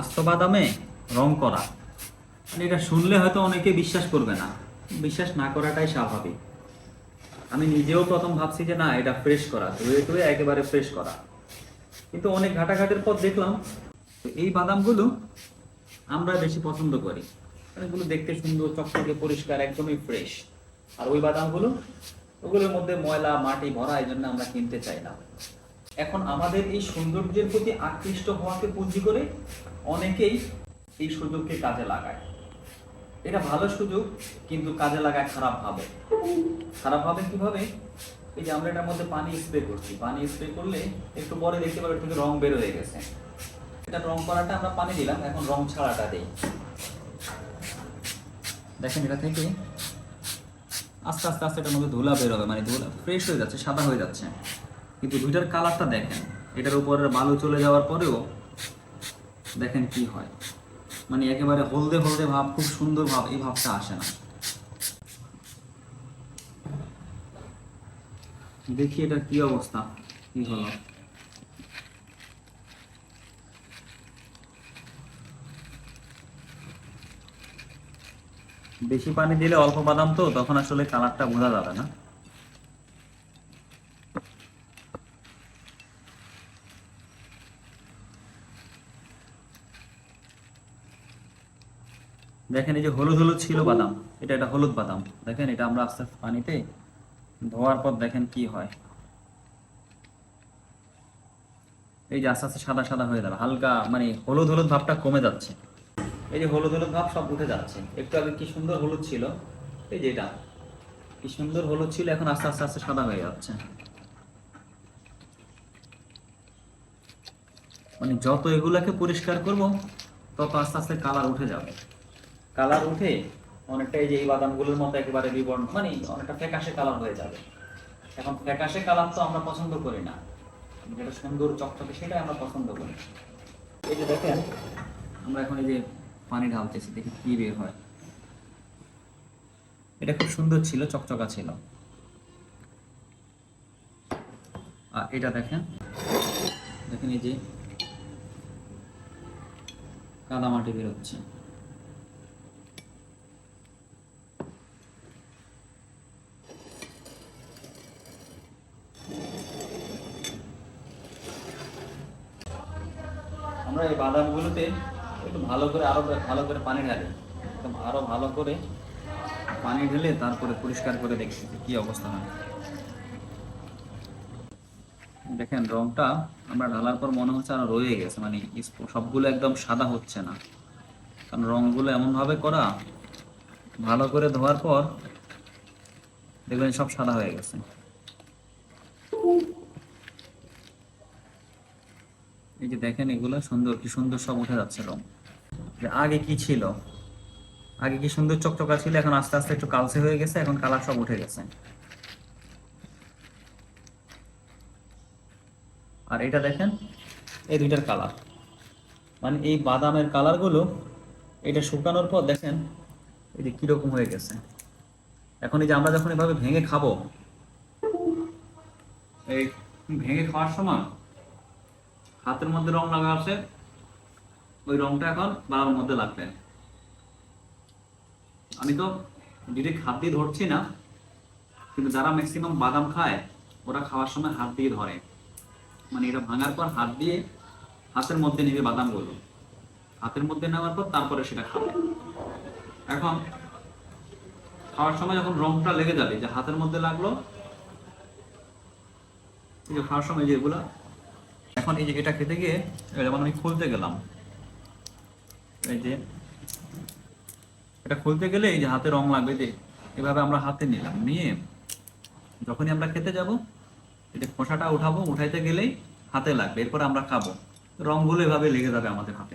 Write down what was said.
আস্ত বাদামে রং করা। মানে এটা শুনলে হয়তো অনেকে বিশ্বাস করবে না। বিশ্বাস না করাটাই স্বাভাবিক। আমি নিজেও প্রথম ভাবছি যে না, এটা ফ্রেশ করা, ধুয়ে ধুয়ে একেবারে ফ্রেশ করা। কিন্তু অনেক ঘাটাঘাটের পর দেখলাম, এই বাদামগুলো আমরা বেশি পছন্দ করি। কারণ এগুলো দেখতে সুন্দর, চকচকে, পরিষ্কার, একদমই ফ্রেশ আর ওই বাদামগুলো, ওগুলোর মধ্যে ময়লা, মাটি ভরা, এই জন্য আমরা কিনতে চাই না। এখন আমাদের এই সৌন্দর্যের প্রতি আকৃষ্ট হওয়াকে পুঁজি করে অনেকেই এই সুযোগকে কাজে লাগায়। এটা ভালো সুযোগ, কিন্তু কাজে লাগায় খারাপ ভাবে খারাপ ভাবে কীভাবে? এই যে আমরা এটার মধ্যে পানি স্প্রে করছি। পানি স্প্রে করলে একটু পরে দেখতে পাবে থেকে রং বের হয়ে গেছে। এটা রং করাটা আমরা পানি দিলাম, এখন রং ছাড়াটা দেই। দেখেন এটা থেকে আস্তে আস্তে আস্তে এটার মধ্যে ধুলা বের হবে মানে ধুলা ফ্রেশ হয়ে যাচ্ছে, সাদা হয়ে যাচ্ছে। কিন্তু দুইটার কালারটা দেখেন। এটার উপরে বালু চলে যাওয়ার পরেও দেখেন কি হয়। মানে একেবারে হলদে হলদে ভাব, খুব সুন্দর ভাব, এই ভাবটা আসে না। দেখি এটা কি অবস্থা, কি হলো। বেশি পানি দিলে অল্প বাদাম তো, তখন আসলে কালারটা বোঝা যাবে না। দেখেন এই যে হলুদ হলুদ ছিল বাদাম, এটা এটা হলুদ বাদাম। দেখেন এটা আমরা আস্তে আস্তে পানিতে ধোয়ার পর দেখেন কি হয়। এই যে আস্তে আস্তে সাদা সাদা হয়ে যাবে, হালকা মানে হলুদ হলুদ ভাবটা কমে যাচ্ছে। এই যে হলুদ হলুদ ভাব সব উঠে যাচ্ছে। একটু আগে কি সুন্দর হলুদ ছিল? এই যে এটা। কি সুন্দর হলুদ ছিল, এখন আস্তে আস্তে আস্তে সাদা হয়ে যাচ্ছে। মানে যত এগুলাকে পরিষ্কার করব, তত আস্তে আস্তে কালার উঠে যাবে। কালার উঠে অনেকটা এই যে এই বাদামগুলোর মতো একেবারে বিবর্ণ মানে অনেকটা ফ্যাকাশে কালার হয়ে যাবে। এখন ফ্যাকাশে কালার তো আমরা পছন্দ করি না। যেটা সুন্দর চকচকে সেটাই আমরা পছন্দ করি। এই যে দেখেন, আমরা এখন এই যে পানি ঢালতেছি, দেখি কি বের হয়। এটা খুব সুন্দর ছিল, চকচকা ছিল। আর এটা দেখেন দেখেন এই যে কাদামাটি বেরোচ্ছে। আমরা এই বাদামগুলোতে একটু ভালো করে আরও ভালো করে পানি ঢালি। একদম আরও ভালো করে পানি ঢেলে তারপরে পরিষ্কার করে দেখছি কি অবস্থা হয়। দেখেন রংটা আমরা ঢালার পর মনে হচ্ছে আরও রয়ে গেছে মানে সবগুলো একদম সাদা হচ্ছে না। কারণ রংগুলো এমন ভাবে করা, ভালো করে ধোয়ার পর দেখবেন সব সাদা হয়ে গেছে। এই যে দেখেন এগুলো, সুন্দর, কি সুন্দর সব উঠে যাচ্ছে রং। আগে কি ছিল? আগে কি সুন্দর চকচকা ছিল, এখন আস্তে আস্তে একটু কালচে হয়ে গেছে, এখন কালার সব উঠে গেছে। আর এটা দেখেন, এই দুইটার কালার। মানে এই বাদামের এটা শুকানোর পর দেখেন, এই যে কীরকম হয়ে গেছে। এখন এই যে আমরা যখন এভাবে ভেঙে খাব, এই ভেঙে খাওয়ার সময় হাতের মধ্যে রং লাগা আছে, ওই রংটা এখন বাবার মধ্যে লাগবে। আমি তো ডিরেক্ট হাত দিয়ে ধরছি না, কিন্তু যারা ম্যাক্সিমাম বাদাম খায়, ওরা খাওয়ার সময় হাত দিয়ে ধরে। মানে এটা ভাঙার পর হাত দিয়ে হাতের মধ্যে নেবে বাদামগুলো। হাতের মধ্যে নেওয়ার পর তারপরে সেটা খাবে। এখন খাওয়ার সময় যখন রংটা লেগে যাবে, যে হাতের মধ্যে লাগল খাওয়ার সময় যেগুলা এখন এই যে এটা খেতে গিয়ে যখন আমি খুলতে গেলাম, এই যে এটা খুলতে গেলে এই যে হাতে রং লাগবে যে এভাবে আমরা হাতে নিলাম, নিয়ে যখনই আমরা খেতে যাব, এই যে খোসাটা উঠাবো, উঠাইতে গেলেই হাতে লাগবে, এরপর আমরা খাব। রংগুলো এভাবে লেগে যাবে আমাদের হাতে।